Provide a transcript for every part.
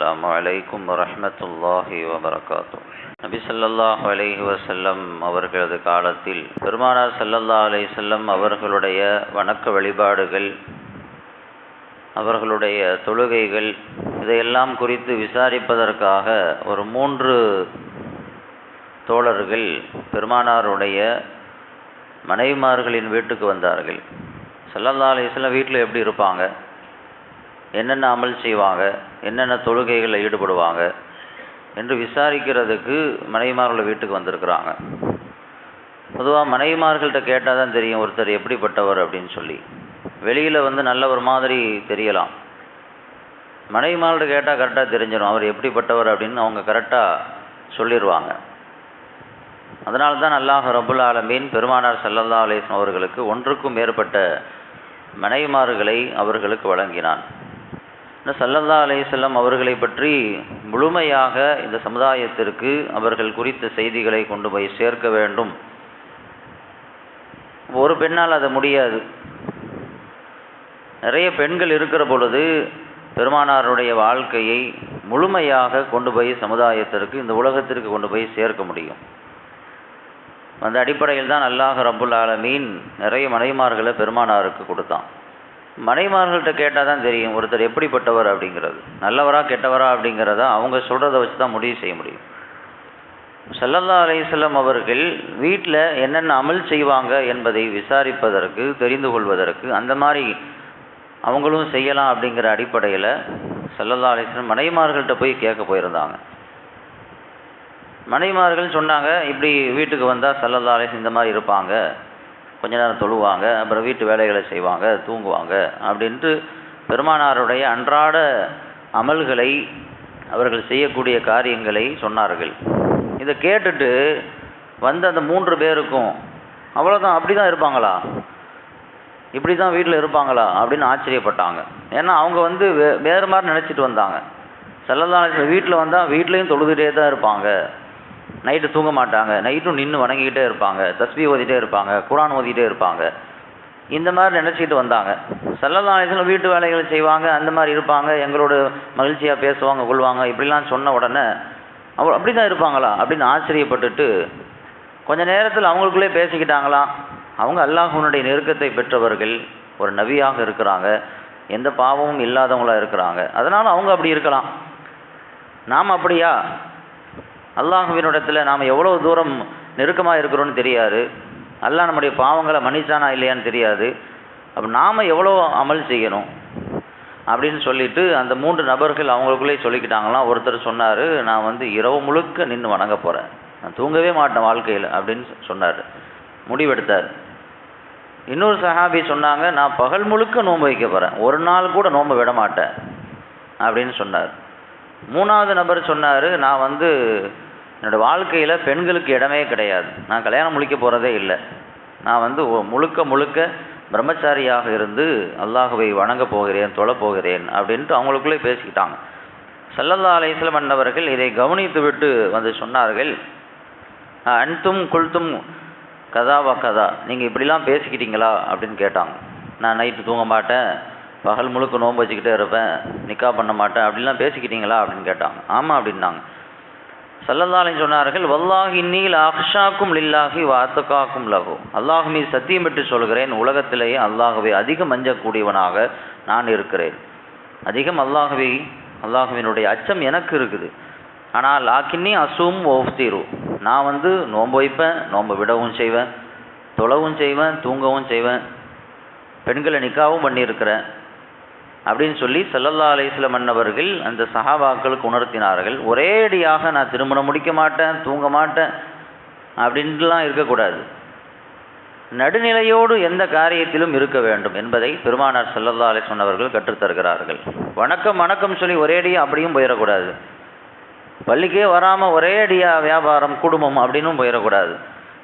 السلام عليكم ورحمة الله وبركاته நபி ஸல்லல்லாஹு அலைஹி வஸல்லம் அவர்களது காலத்தில் பெருமானார் ஸல்லல்லாஹு அலைஹி வஸல்லம் அவர்களுடைய வணக்க வழிபாடுகள் அவர்களுடைய தொழுகைகள் இதையெல்லாம் குறித்து விசாரிப்பதற்காக ஒரு மூன்று தோழர்கள் பெருமானாருடைய மனைவிமார்களின் வீட்டுக்கு வந்தார்கள் ஸல்லல்லாஹு அலைஹி வஸல்லம் வீட்டில் எப்படி இருப்பாங்க என்னென்ன அமல் செய்வாங்க? என்னென்ன தொழுகைகளில் ஈடுபடுவாங்க? என்று விசாரிக்கிறதுக்கு மனைவிமார்கள் வீட்டுக்கு வந்திருக்கிறாங்க. பொதுவாக மனைவிமார்கள்ட்ட கேட்டால் தான் தெரியும் ஒருத்தர் எப்படிப்பட்டவர் அப்படின்னு சொல்லி. வெளியில் வந்து நல்ல ஒரு மாதிரி தெரியலாம். மனைவிமார்கள்ட்ட கேட்டால் கரெக்டாக தெரிஞ்சிடும் அவர் எப்படிப்பட்டவர் அப்படின்னு அவங்க கரெக்டாக சொல்லிடுவாங்க அதனால தான் அல்லாஹ் ரபுல் ஆலமீன் பெருமானார் சல்லல்லா அலிஸ்லாம் அவர்களுக்கு ஒன்றுக்கும் மேற்பட்ட மனைவிமார்களை அவர்களுக்கு வழங்கினான். இன்னும் சல்லல்லா அலையம் அவர்களை பற்றி முழுமையாக இந்த சமுதாயத்திற்கு அவர்கள் குறித்த செய்திகளை கொண்டு போய் சேர்க்க வேண்டும். ஒரு பெண்ணால் அது முடியாது. நிறைய பெண்கள் இருக்கிற பொழுது பெருமானாருடைய வாழ்க்கையை முழுமையாக கொண்டு போய் சமுதாயத்திற்கு இந்த உலகத்திற்கு கொண்டு போய் சேர்க்க முடியும். அந்த அடிப்படையில் தான் அல்லாஹ் ரபுல் ஆலமீன் நிறைய மனைமார்களை பெருமானாருக்கு கொடுத்தான். மனைமார்கள்ட்ட கேட்டால் தான் தெரியும் ஒருத்தர் எப்படிப்பட்டவர் அப்படிங்கிறது. நல்லவரா கெட்டவரா அப்படிங்கிறத அவங்க சொல்கிறத வச்சு தான் முடிவு செய்ய முடியும். சல்லல்லா அலையம் அவர்கள் வீட்டில் என்னென்ன அமல் செய்வாங்க என்பதை விசாரிப்பதற்கு தெரிந்து கொள்வதற்கு அந்த மாதிரி அவங்களும் செய்யலாம் அப்படிங்கிற அடிப்படையில் சல்லல்லா அலிஸ்லம் மனைமார்கள்ட்ட போய் கேட்க போயிருந்தாங்க. மனைமார்கள் சொன்னாங்க இப்படி வீட்டுக்கு வந்தால் சல்லல்லா அலிஸ்லம் இந்த மாதிரி இருப்பாங்க. கொஞ்ச நேரம் தொழுவாங்க அப்புறம் வீட்டு வேலைகளை செய்வாங்க தூங்குவாங்க அப்படின்ட்டு பெருமானாருடைய அன்றாட அமல்களை அவர்கள் செய்யக்கூடிய காரியங்களை சொன்னார்கள். இதை கேட்டுட்டு வந்த அந்த மூன்று பேருக்கும் அவ்வளோதான் அப்படி தான் இருப்பாங்களா? இப்படி தான் வீட்டில் இருப்பாங்களா? அப்படின்னு ஆச்சரியப்பட்டாங்க. ஏன்னா அவங்க வந்து வே வேறு மாதிரி நினச்சிட்டு வந்தாங்க. செல்லதான வீட்டில் வந்தால் வீட்லேயும் தொழுதுகிட்டே தான் இருப்பாங்க. நைட்டு தூங்க மாட்டாங்க. நைட்டும் நின்று வணங்கிக்கிட்டே இருப்பாங்க. தஸ்பி ஓதிட்டே இருப்பாங்க. குரான் ஓதிட்டே இருப்பாங்க. இந்த மாதிரி நினச்சிக்கிட்டு வந்தாங்க. செல்லதானத்தில் வீட்டு வேலைகள் செய்வாங்க. அந்த மாதிரி இருப்பாங்க. எங்களோட மகிழ்ச்சியாக பேசுவாங்க கொள்வாங்க. இப்படிலாம் சொன்ன உடனே அவ அப்படி தான் இருப்பாங்களா? அப்படின்னு ஆச்சரியப்பட்டுட்டு கொஞ்ச நேரத்தில் அவங்களுக்குள்ளே பேசிக்கிட்டாங்களாம். அவங்க அல்லாஹனுடைய நெருக்கத்தை பெற்றவர்கள் ஒரு நவியாக இருக்கிறாங்க. எந்த பாவமும் இல்லாதவங்களாக இருக்கிறாங்க. அதனால் அவங்க அப்படி இருக்கலாம். நாம் அப்படியா? அல்லாஹுவினிடத்தில் நாம் எவ்வளோ தூரம் நெருக்கமாக இருக்கிறோன்னு தெரியாது. அல்லாஹ் நம்முடைய பாவங்களை மன்னிச்சானா இல்லையான்னு தெரியாது. அப்போ நாம் எவ்வளோ அமல் செய்யணும்? அப்படின்னு சொல்லிட்டு அந்த மூன்று நபர்கள் அவங்களுக்குள்ளே சொல்லிக்கிட்டாங்களாம். ஒருத்தர் சொன்னார் நான் வந்து இரவு முழுக்க நின்று வணங்க போகிறேன் நான் தூங்கவே மாட்டேன் வாழ்க்கையில். அப்படின்னு சொன்னார். முடிவெடுத்தார். இன்னொரு சஹாபி சொன்னாங்க நான் பகல் முழுக்க நோன்பு வைக்க போகிறேன் ஒரு நாள் கூட நோன்பு விட மாட்டேன் அப்படின்னு சொன்னார். மூணாவது நபர் சொன்னார் நான் வந்து என்னோடய வாழ்க்கையில் பெண்களுக்கு இடமே கிடையாது. நான் கல்யாணம் முழிக்க போகிறதே இல்லை. நான் வந்து முழுக்க முழுக்க பிரம்மச்சாரியாக இருந்து அல்லாஹுவை வணங்க போகிறேன் தொழ போகிறேன் அப்படின்ட்டு அவங்களுக்குள்ளே பேசிக்கிட்டாங்க. சல்லல்லா அலிஸ்லம் அன்னவர்கள் இதை கவனித்து விட்டு வந்து சொன்னார்கள் அன்தும் குல்தும் கதாவா கதா. நீங்கள் இப்படிலாம் பேசிக்கிட்டீங்களா? அப்படின்னு கேட்டாங்க. நான் நைட்டு தூங்க மாட்டேன். பகல் முழுக்க நோன்பு வச்சுக்கிட்டே இருப்பேன் நிக்கா பண்ண மாட்டேன் அப்படிலாம் பேசிக்கிட்டீங்களா? அப்படின்னு கேட்டாங்க ஆமாம் அப்படின்னாங்க. சல்லல்லாலையும் சொன்னார்கள் வல்லாஹி நீல் அஹ்ஷாக்கும் லில்லாஹி வாத்தகாக்கும் லகு அல்லாஹ் மீது சத்தியம் பெற்று சொல்கிறேன் உலகத்திலேயே அல்லாகவே அதிகம் மஞ்சக்கூடியவனாக நான் இருக்கிறேன். அதிகம் அல்லாகவே அல்லாஹுவினுடைய அச்சம் எனக்கு இருக்குது. ஆனால் லாக்கின்னி அசும் ஓஃப்தீரு நான் வந்து நோன்பு வைப்பேன் நோன்பு விடவும் செய்வேன் தொலவும் செய்வேன் தூங்கவும் செய்வேன் பெண்களை நிக்காவும் பண்ணியிருக்கிறேன். அப்படின்னு சொல்லி சல்லல்லா அலிஸ்லம் மன்னவர்கள் அந்த சஹாபாக்களுக்கு உணர்த்தினார்கள். ஒரேடியாக நான் திருமணம் முடிக்க மாட்டேன் தூங்க மாட்டேன் அப்படின்ட்டுலாம் இருக்கக்கூடாது. நடுநிலையோடு எந்த காரியத்திலும் இருக்க வேண்டும் என்பதை பெருமானார் சல்லல்லா அலிஸ்லம் அவர்கள் கற்றுத்தருகிறார்கள். வணக்கம் வணக்கம் சொல்லி ஒரேடியாக அப்படியும் போயிடக்கூடாது. பள்ளிக்கே வராமல் ஒரேடியாக வியாபாரம் குடும்பம் அப்படின்னும் போயிடக்கூடாது.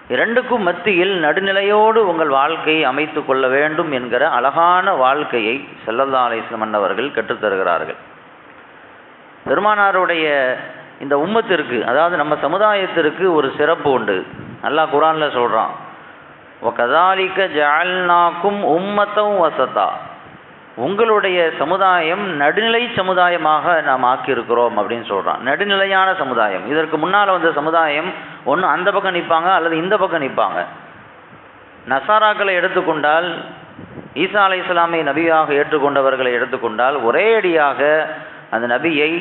இரண்டுக்கும் மத்தியில் நடுநிலையோடு உங்கள் வாழ்க்கையை அமைத்து கொள்ள வேண்டும் என்கிற அழகான வாழ்க்கையை செல்லல்லா மன்னவர்கள் கற்றுத்தருகிறார்கள் பெருமானாருடைய இந்த உம்மத்திற்கு அதாவது நம்ம சமுதாயத்திற்கு ஒரு சிறப்பு உண்டு. நல்லா குரானில் சொல்கிறான் ஒ கதாலிக்க ஜால்னாக்கும் உம்மத்தம் வசத்தா உங்களுடைய சமுதாயம் நடுநிலை சமுதாயமாக நாம் ஆக்கியிருக்கிறோம் அப்படின்னு சொல்கிறான் நடுநிலையான சமுதாயம். இதற்கு முன்னால் வந்த சமுதாயம் ஒன்று அந்த பக்கம் நிற்பாங்க அல்லது இந்த பக்கம் நிற்பாங்க. நசாராக்களை எடுத்துக்கொண்டால் ஈசா அலை இஸ்லாமை நபியாக ஏற்றுக்கொண்டவர்களை எடுத்துக்கொண்டால் ஒரே அடியாக அந்த நபியை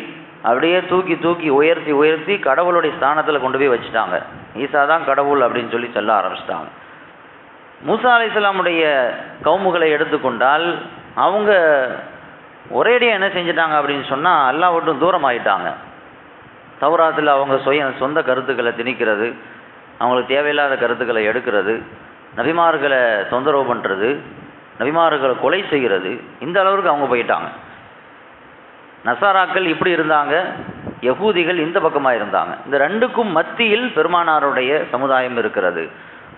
அப்படியே தூக்கி தூக்கி உயர்த்தி உயர்த்தி கடவுளுடைய ஸ்தானத்தில் கொண்டு போய் வச்சுட்டாங்க. ஈசா தான் கடவுள் அப்படின்னு சொல்லி சொல்ல ஆரம்பிச்சிட்டாங்க. மூசா அலி இஸ்லாமுடைய கவுமுகளை எடுத்துக்கொண்டால் அவங்க ஒரேடியாக என்ன செஞ்சிட்டாங்க அப்படின்னு சொன்னால் எல்லா ஒட்டும் தூரம் ஆகிட்டாங்க தௌராத்தில் அவங்க சுய சொந்த கருத்துக்களை திணிக்கிறது அவங்களுக்கு தேவையில்லாத கருத்துக்களை எடுக்கிறது நபிமார்களை தொந்தரவு பண்ணுறது நபிமார்களை கொலை செய்கிறது இந்த அளவுக்கு அவங்க போயிட்டாங்க. நசாராக்கள் இப்படி இருந்தாங்க யகூதிகள் இந்த பக்கமாக இருந்தாங்க. இந்த ரெண்டுக்கும் மத்தியில் பெருமானாருடைய சமுதாயம் இருக்கிறது.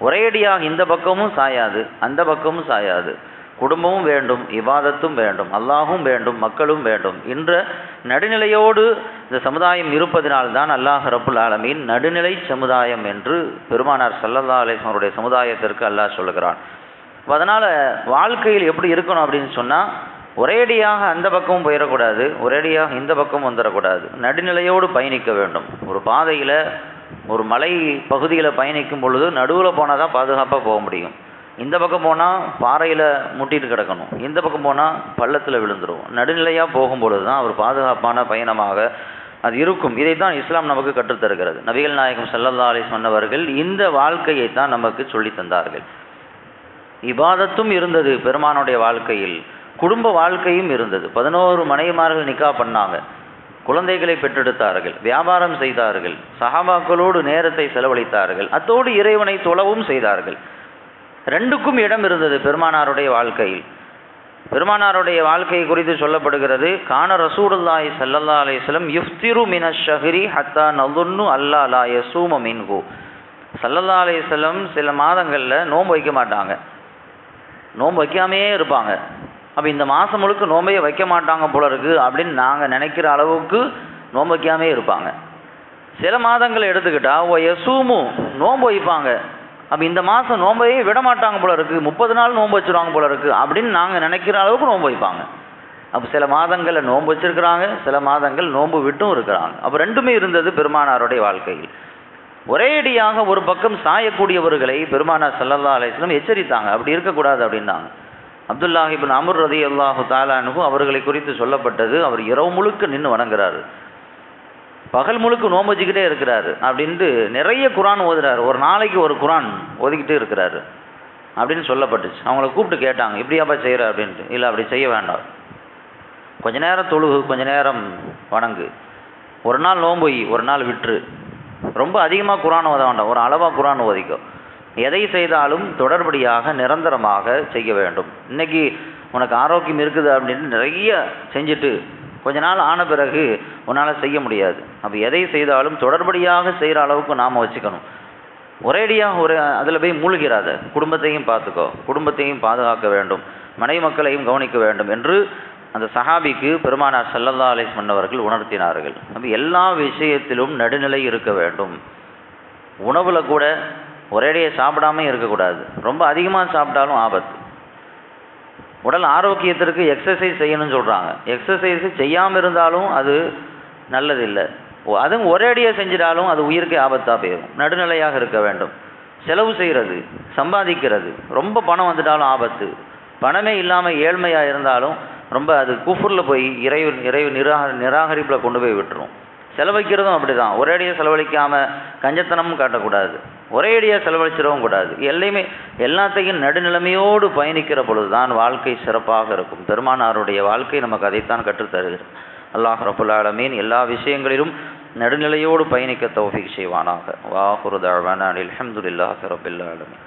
ஒரேடியாக இந்த பக்கமும் சாயாது அந்த பக்கமும் சாயாது. குடும்பமும் வேண்டும் இவாதத்தும் வேண்டும் அல்லாஹும் வேண்டும் மக்களும் வேண்டும் என்ற நடுநிலையோடு இந்த சமுதாயம் இருப்பதினால்தான் அல்லாஹ் ரப்புல் ஆலமீன் நடுநிலை சமுதாயம் என்று பெருமானார் சல்லல்லா அலிஸ்வருடைய சமுதாயத்திற்கு அல்லாஹ் சொல்லுகிறான். அதனால் வாழ்க்கையில் எப்படி இருக்கணும் அப்படின்னு சொன்னால் ஒரேடியாக அந்த பக்கமும் போயிடக்கூடாது ஒரேடியாக இந்த பக்கம் வந்துடக்கூடாது. நடுநிலையோடு பயணிக்க வேண்டும். ஒரு பாதையில் ஒரு மலை பகுதியில் பயணிக்கும் பொழுது நடுவில் போனால் தான் பாதுகாப்பாக போக முடியும். இந்த பக்கம் போனால் பாறையில் முட்டிட்டு கிடக்கணும். இந்த பக்கம் போனால் பள்ளத்தில் விழுந்துடும் நடுநிலையாக போகும்பொழுது தான் அவர் பாதுகாப்பான பயணமாக அது இருக்கும். இதை தான் இஸ்லாம் நமக்கு கற்றுத்தருகிறது நபிகள் நாயகம் சல்லல்லா அலி சொன்னவர்கள் இந்த வாழ்க்கையை தான் நமக்கு சொல்லி தந்தார்கள். இபாதத்தும் இருந்தது பெருமானுடைய வாழ்க்கையில். குடும்ப வாழ்க்கையும் இருந்தது. பதினோரு மனைவிமார்கள் நிக்கா பண்ணாங்க. குழந்தைகளை பெற்றெடுத்தார்கள். வியாபாரம் செய்தார்கள். சஹாபாக்களோடு நேரத்தை செலவழித்தார்கள். அத்தோடு இறைவனை தொழவும் செய்தார்கள். ரெண்டுக்கும் இடம் இருந்தது பெருமானாருடைய வாழ்க்கையில். பெருமானாருடைய வாழ்க்கை குறித்து சொல்லப்படுகிறது கான ரசூடுல்லாய் சல்லல்லா அலையம் யுஃப்திரு மின ஷஹரி ஹத்தா நலுன்னு அல்லா லா யசூம மின்கு சல்லல்லா அலையம் சில மாதங்களில் நோன்பு வைக்க மாட்டாங்க. நோன்பு வைக்காமையே இருப்பாங்க. அப்போ இந்த மாதம் முழுக்க நோம்பையே வைக்க மாட்டாங்க போல இருக்குது அப்படின்னு நாங்கள் நினைக்கிற அளவுக்கு நோன்பு வைக்காமே இருப்பாங்க. சில மாதங்களை எடுத்துக்கிட்டால் ஓ யசூமு நோன்பு வைப்பாங்க. அப்போ இந்த மாதம் நோம்பையே விட மாட்டாங்க போல இருக்குது முப்பது நாள் நோன்பு வச்சுருவாங்க போல இருக்குது அப்படின்னு நாங்கள் நினைக்கிற அளவுக்கு நோன்பு வைப்பாங்க. அப்போ சில மாதங்களில் நோன்பு வச்சுருக்கிறாங்க சில மாதங்கள் நோன்பு விட்டும் இருக்கிறாங்க. அப்போ ரெண்டுமே இருந்தது பெருமானாருடைய வாழ்க்கையில். ஒரேடியாக ஒரு பக்கம் சாயக்கூடியவர்களை பெருமானார் சல்லல்லா அலிஸ்லம் எச்சரித்தாங்க. அப்படி இருக்கக்கூடாது அப்படின்னாங்க. அப்துல்லாஹிபின் அமர் ரதி அல்லாஹு தாலானுகு அவர்களை குறித்து சொல்லப்பட்டது. அவர் இரவு முழுக்க நின்று வணங்குறாரு. பகல் முழுக்க நோம்பு வச்சுக்கிட்டே இருக்கிறாரு அப்படின்ட்டு நிறைய குரான் ஓதுறாரு. ஒரு நாளைக்கு ஒரு குரான் ஓதிக்கிட்டே இருக்கிறாரு. அப்படின்னு சொல்லப்பட்டுச்சு. அவங்கள கூப்பிட்டு கேட்டாங்க இப்படியாப்பா செய்கிற அப்படின்ட்டு. இல்லை அப்படி செய்ய வேண்டாம். கொஞ்ச நேரம் தொழுகு கொஞ்ச நேரம் வணங்கு. ஒரு நாள் நோம்பு ஒரு நாள் விற்று ரொம்ப அதிகமாக குரான் ஓத வேண்டாம். ஒரு அளவாக குரான் ஓதிக்கும் எதை செய்தாலும் தொடர்படியாக நிரந்தரமாக செய்ய வேண்டும். இன்னைக்கு உனக்கு ஆரோக்கியம் இருக்குது அப்படின்னு நிறைய செஞ்சுட்டு கொஞ்ச நாள் ஆன பிறகு உன்னால் செய்ய முடியாது. அப்போ எதை செய்தாலும் தொடர்படியாக செய்கிற அளவுக்கு நாம் வச்சுக்கணும். ஒரேடியாக ஒரு அதில் போய் மூழ்கிறாத. குடும்பத்தையும் பார்த்துக்கோ குடும்பத்தையும் பாதுகாக்க வேண்டும். மனைவி மக்களையும் கவனிக்க வேண்டும் என்று அந்த சஹாபிக்கு பெருமானார் சல்லல்லா அலிஸ் மன்னவர்கள் உணர்த்தினார்கள். அப்போ எல்லா விஷயத்திலும் நடுநிலை இருக்க வேண்டும். உணவில் கூட ஒரேடியாக சாப்பிடாமல் இருக்கக்கூடாது. ரொம்ப அதிகமாக சாப்பிட்டாலும் ஆபத்து. உடல் ஆரோக்கியத்திற்கு எக்ஸசைஸ் செய்யணும்னு சொல்கிறாங்க எக்ஸசைஸ் செய்யாமல் இருந்தாலும் அது நல்லதில்லை. அதுவும் ஒரேடியாக செஞ்சிட்டாலும் அது உயிருக்கு ஆபத்தாக போயிடும் நடுநிலையாக இருக்க வேண்டும். செலவு செய்கிறது சம்பாதிக்கிறது ரொம்ப பணம் வந்துட்டாலும் ஆபத்து. பணமே இல்லாமல் ஏழ்மையாக இருந்தாலும் ரொம்ப அது குஃபுரில் போய் இறைவு இறைவு நிராக நிராகரிப்பில் கொண்டு போய் விட்டுரும். செலவழிக்கிறதும் அப்படி தான் ஒரேடியாக செலவழிக்காமல் கஞ்சத்தனமும் காட்டக்கூடாது. ஒரேடியாக செலவழிச்சிடவும் கூடாது. எல்லையுமே எல்லாத்தையும் நடுநிலைமையோடு பயணிக்கிற பொழுது தான் வாழ்க்கை சிறப்பாக இருக்கும். பெருமானாருடைய வாழ்க்கை நமக்கு அதைத்தான் கற்றுத்தருகிறது அல்லாஹ் ரபுல்லாலமீன் எல்லா விஷயங்களிலும் நடுநிலையோடு பயணிக்க தௌஃபிக் செய்வானாக. வாஹுருதாவான அலமதுல்லாஹ் அஹமதுல்லாஹ் ரபுல்லாலமீன்